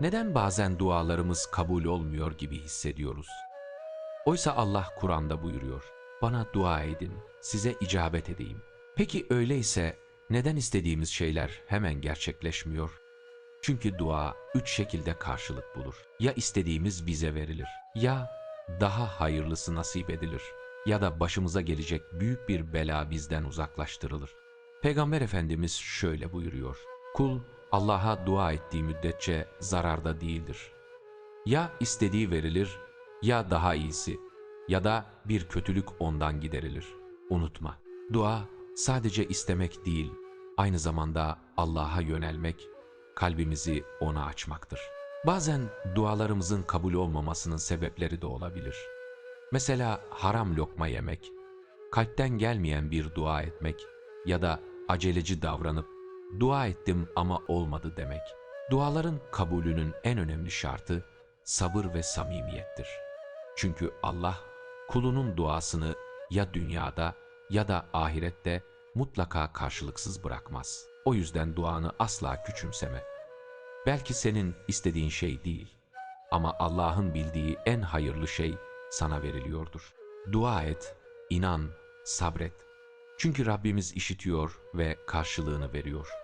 Neden bazen dualarımız kabul olmuyor gibi hissediyoruz? Oysa Allah Kur'an'da buyuruyor. Bana dua edin, size icabet edeyim. Peki öyleyse neden istediğimiz şeyler hemen gerçekleşmiyor? Çünkü dua üç şekilde karşılık bulur. Ya istediğimiz bize verilir, ya daha hayırlısı nasip edilir, ya da başımıza gelecek büyük bir bela bizden uzaklaştırılır. Peygamber Efendimiz şöyle buyuruyor. Kul Allah'a dua ettiği müddetçe zararda değildir. Ya istediği verilir, ya daha iyisi, ya da bir kötülük ondan giderilir. Unutma, dua sadece istemek değil, aynı zamanda Allah'a yönelmek, kalbimizi O'na açmaktır. Bazen dualarımızın kabul olmamasının sebepleri de olabilir. Mesela haram lokma yemek, kalpten gelmeyen bir dua etmek ya da aceleci davranıp dua ettim ama olmadı demek. Duaların kabulünün en önemli şartı sabır ve samimiyettir. Çünkü Allah kulunun duasını ya dünyada ya da ahirette mutlaka karşılıksız bırakmaz. O yüzden duanı asla küçümseme. Belki senin istediğin şey değil ama Allah'ın bildiği en hayırlı şey sana veriliyordur. Dua et, inan, sabret. Çünkü Rabbimiz işitiyor ve karşılığını veriyor.